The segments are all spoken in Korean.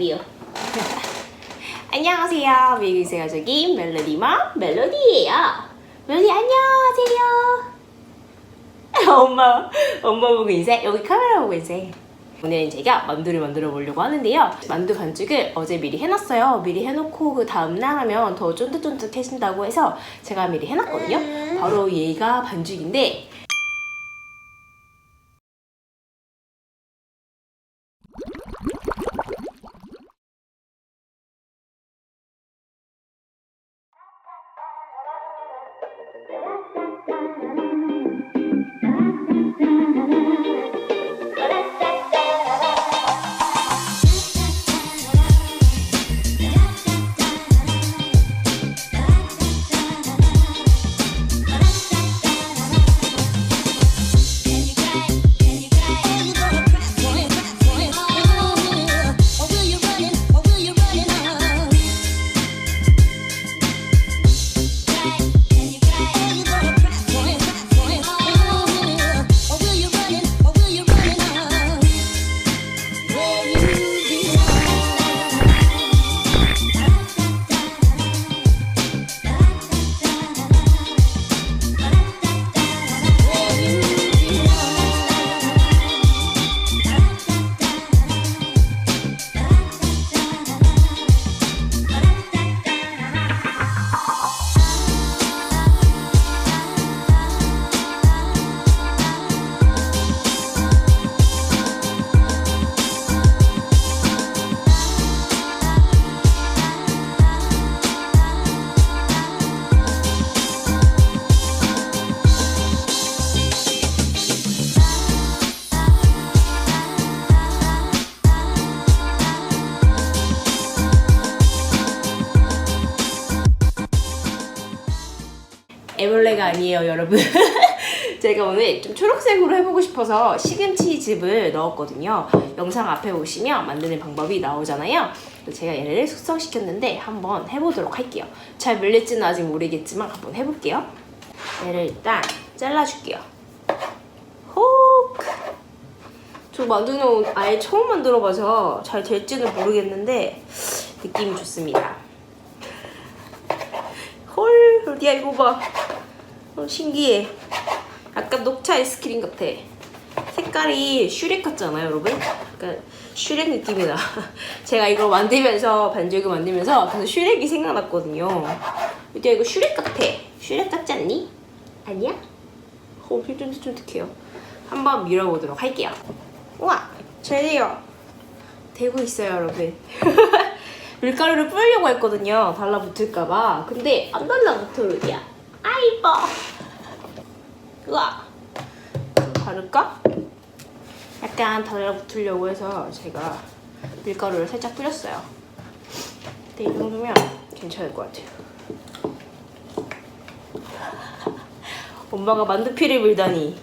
you. 안녕하세요. 미국에서 가족인 멜로디마 멜로디예요. 멜로디 안녕하세요. 엄마, 엄마 보고 인사해. 여기 카메라 보고 인사해. 오늘은 제가 만두를 만들어 보려고 하는데요. 만두 반죽을 어제 미리 해놨어요. 미리 해놓고 그 다음날 하면 더 쫀득쫀득해진다고 해서 제가 미리 해놨거든요. 바로 얘가 반죽인데 Thank you. 애벌레가 아니에요, 여러분. 제가 오늘 좀 초록색으로 해보고 싶어서 시금치 즙을 넣었거든요. 영상 앞에 보시면 만드는 방법이 나오잖아요. 제가 얘를 숙성시켰는데 한번 해보도록 할게요. 잘 물릴지는 아직 모르겠지만 한번 해볼게요. 얘를 일단 잘라줄게요. 호! 저 만두는 아예 처음 만들어봐서 잘 될지는 모르겠는데 느낌이 좋습니다. 헐, 어디야 이거 봐. 어, 신기해. 약간 녹차 아이스크림 같아. 색깔이 슈렉 같잖아요, 여러분? 약간 슈렉 느낌이 나. 제가 이거 만들면서 반죽을 만들면서 그래서 슈렉이 생각났거든요. 어디야 이거 슈렉 같아. 슈렉 같지 않니? 아니야? 어, 쫀득쫀득해요. 한번 밀어보도록 할게요. 우와, 잘 돼요. 되고 있어요, 여러분. 밀가루를 뿌리려고 했거든요. 달라붙을까봐. 근데 안 달라붙어요. 아 이뻐. 우와. 좀 바를까? 약간 달라 붙으려고 해서 제가 밀가루를 살짝 뿌렸어요. 근데 이 정도면 괜찮을 것 같아요. 엄마가 만두피를 물다니.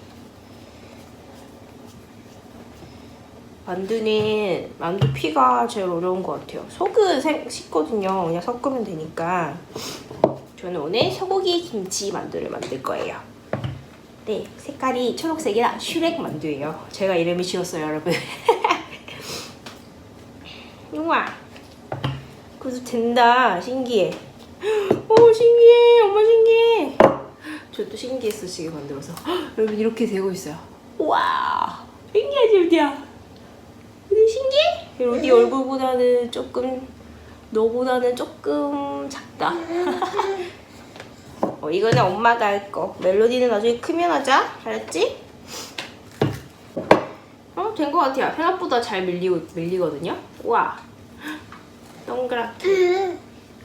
만두는 만두피가 제일 어려운 것 같아요. 속은 생, 쉽거든요. 그냥 섞으면 되니까. 저는 오늘 소고기 김치 만두를 만들 거예요. 네, 색깔이 초록색이라 슈렉 만두예요. 제가 이름이 지었어요, 여러분. 우와, 그래도 된다. 신기해. 오, 신기해. 엄마 신기해. 저도 신기했어, 지금 만들어서. 여러분, 이렇게 되고 있어요. 와, 신기하지, 우디야? 근데 신기해? 로디 얼굴보다는 조금 너보다는 조금 작다. 어, 이거는 엄마가 할 거. 멜로디는 나중에 크면 하자. 알았지? 어, 된거 같아요. 생각보다 잘 밀리고 밀리거든요. 와, 동그랗게.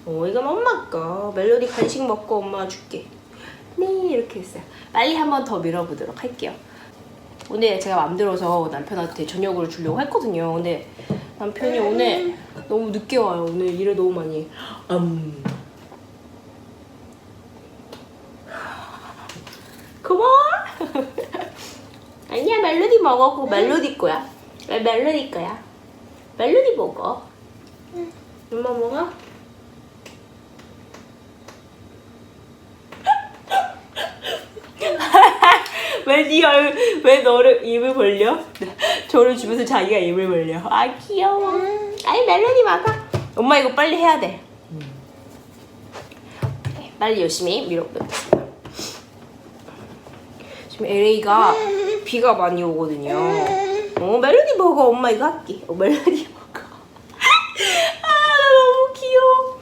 어, 이건 엄마 거. 멜로디 간식 먹고 엄마가 줄게. 네, 이렇게 했어요. 빨리 한 번 더 밀어보도록 할게요. 오늘 제가 만들어서 남편한테 저녁을 주려고 했거든요. 근데 남편이 오늘 너무 늦게 와요. 오늘 일을 너무 많이. 해. 음. 고마워. 아니야 멜로디 먹어. 그거 멜로디 거야. 왜 멜로디 거야? 멜로디 먹어. 엄마 먹어? 왜네 얼, 왜 너를 입을 벌려? 저를 주면서 자기가 입을 벌려. 아 귀여워. 아이 멜로디 막아. 엄마 이거 빨리 해야 돼. 네, 빨리 열심히 밀어보겠습니다. 지금 LA가 비가 많이 오거든요. 어 멜로디 먹어. 엄마 이거 할게. 어 멜로디 먹어. 아 너무 귀여워.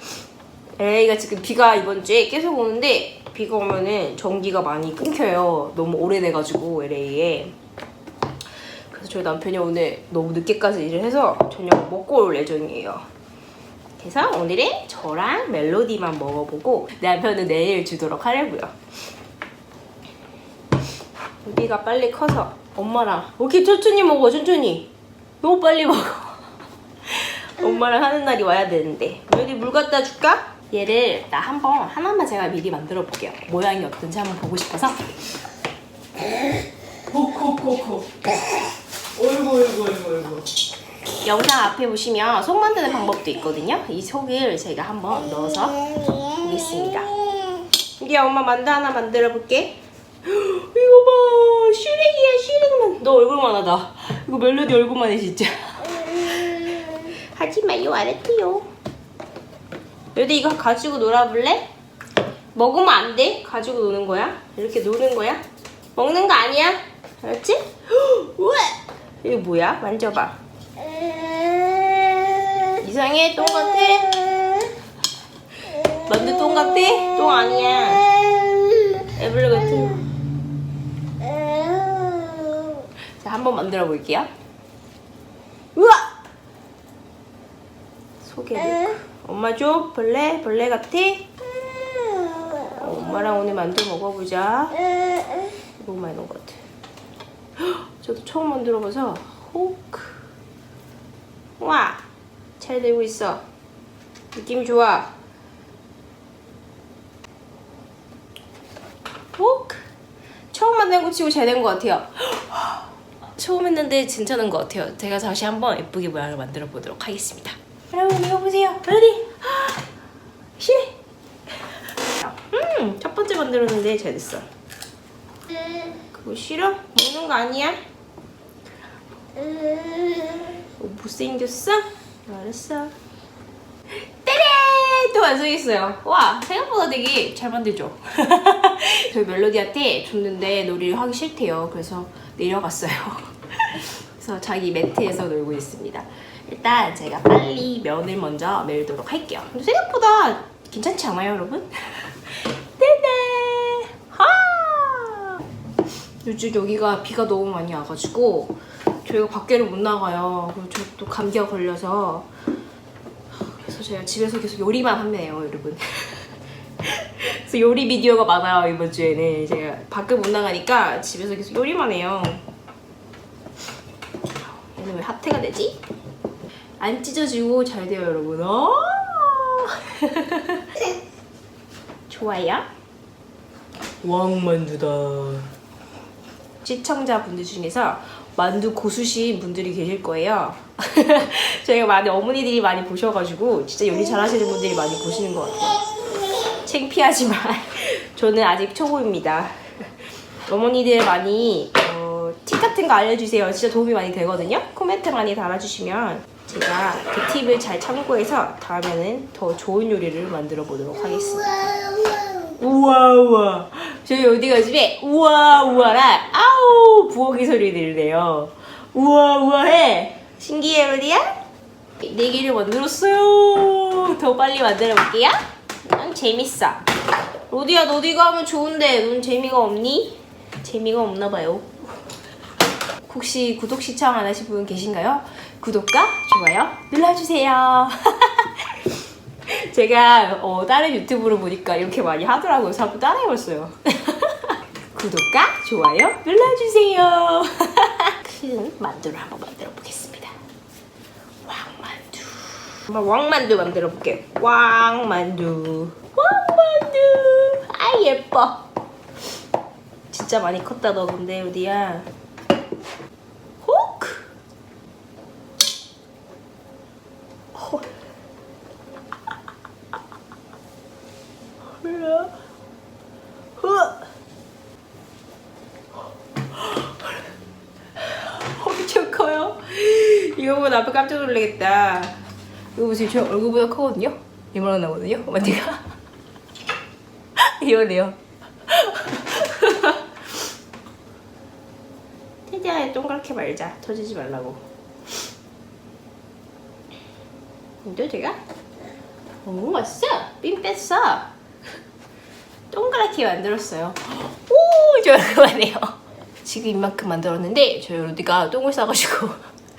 LA가 지금 비가 이번 주에 계속 오는데 비가 오면은 전기가 많이 끊겨요. 너무 오래돼가지고 LA에. 저희 남편이 오늘 너무 늦게까지 일을 해서 저녁 먹고 올 예정이에요. 그래서 오늘은 저랑 멜로디만 먹어보고 남편은 내일 주도록 하려고요. 우리가 빨리 커서 엄마랑 오케이 천천히 먹어 천천히 너무 빨리 먹어 엄마랑 하는 날이 와야 되는데 여기 물 갖다 줄까? 얘를 나 한번 하나만 제가 미리 만들어 볼게요 모양이 어떤지 한번 보고 싶어서 코코코코. 어이구 어이구 어이구 어이구. 영상 앞에 보시면 속 만드는 방법도 있거든요 이 속을 제가 한번 넣어서 보겠습니다 이게 엄마 만두 하나 만들어 볼게 이거 봐 슈렉이야 슈렉만 너 얼굴만 하다 이거 멜로디 얼굴만 해 진짜 하지 마요 알았지요 멜로디 이거 가지고 놀아볼래? 먹으면 안 돼. 가지고 노는 거야. 이렇게 노는 거야. 먹는 거 아니야. 알았지? 우와! 이거 뭐야? 만져봐. 이상해? 똥 같아? 만두 똥 같아? 똥 아니야. 애벌레 같은 거. 자, 한번 만들어 볼게요. 우와! 속에 넣고. 엄마 줘? 벌레? 벌레 같아? 엄마랑 오늘 만두 먹어보자. 너무 많이 넣은 것 같아. 헉, 저도 처음 만들어봐서 호크. 와, 잘 되고 있어. 느낌 좋아. 호크. 처음 만든 거 치고 잘 된 것 같아요. 처음 했는데 괜찮은 것 같아요. 제가 다시 한번 예쁘게 모양을 만들어 보도록 하겠습니다. 여러분 이거 보세요. 어디? 실해. 음, 첫 번째 만들었는데 잘 됐어. 그거 싫어? 먹는 거 아니야? 어, 못생겼어? 알았어. 또 완성했어요. 와, 생각보다 되게 잘 만들죠? 저희 멜로디한테 줬는데 놀이를 하기 싫대요. 그래서 내려갔어요. 그래서 자기 매트에서 놀고 있습니다. 일단 제가 빨리 면을 먼저 밀도록 할게요. 생각보다 괜찮지 않아요, 여러분? 네네! 하! 요즘 여기가 비가 너무 많이 와가지고 저희가 밖에를 못 나가요. 그리고 저 또 감기가 걸려서 그래서 제가 집에서 계속 요리만 하네요, 여러분. 그래서 요리 비디오가 많아요 이번 주에는 제가 밖을 못 나가니까 집에서 계속 요리만 해요. 얘는 왜 하태가 되지? 안 찢어지고 잘 돼요, 여러분. 어! 좋아요. 왕만두다. 시청자분들 중에서 만두 고수신 분들이 계실 거예요. 저희가 많이 어머니들이 많이 보셔가지고 진짜 요리 잘하시는 분들이 많이 보시는 것 같아요. 창피하지만 저는 아직 초보입니다. 어머니들 많이 어, 팁 같은 거 알려주세요. 진짜 도움이 많이 되거든요. 코멘트 많이 달아주시면 제가 그 팁을 잘 참고해서 다음에는 더 좋은 요리를 만들어 보도록 하겠습니다. 우와 우와 저희 어디가 집에 우와 우와라 아우 부엌이 소리 들리네요. 우와 우와해. 신기해 어디야? 네 개를 만들었어요. 더 빨리 만들어 볼게요. 난 재밌어. 로디야 너 어디 가면 좋은데. 넌 재미가 없니? 재미가 없나 봐요. 혹시 구독 시청 안 하신 분 계신가요? 구독과 좋아요 눌러주세요 제가 어, 다른 유튜브를 보니까 이렇게 많이 하더라고요. 한번 따라해봤어요. 구독과 좋아요 눌러주세요. 큰 만두를 한번 만들어 보겠습니다. 왕만두. 한번 왕만두 만들어 볼게요. 왕만두. 왕만두. 아 예뻐. 진짜 많이 컸다 너 근데 어디야? 호크. 호. 몰라. 흐. 깜짝 놀라겠다. 이거 보세요. 제 얼굴보다 크거든요? 이만한 나거든요? 만지가. 이러네요. 최대한 동그랗게 말자. 터지지 말라고. 근데 제가 너무 맛있어. 삥 뺐어. 동그랗게 만들었어요. 오, 저렴하네요. 지금 이만큼 만들었는데 저희 로디가 똥을 싸가지고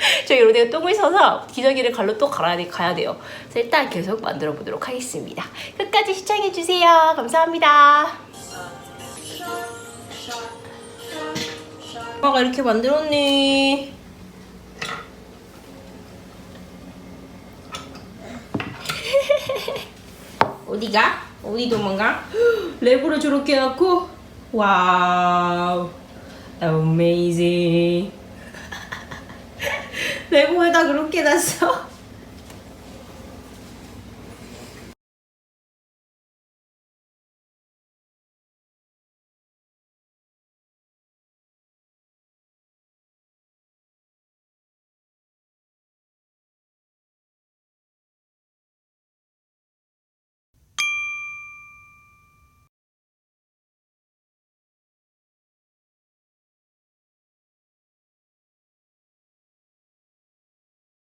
저희 로디가 똥을 싸서 기저귀를 갈로 또 갈아야 돼, 가야 돼요. 그래서 일단 계속 만들어 보도록 하겠습니다. 끝까지 시청해 주세요. 감사합니다. 엄마가 이렇게 만들었네. 어디가? 어디 도망가? 레고를 저렇게 해갖고 와우 어 레고에다 그렇게 놨어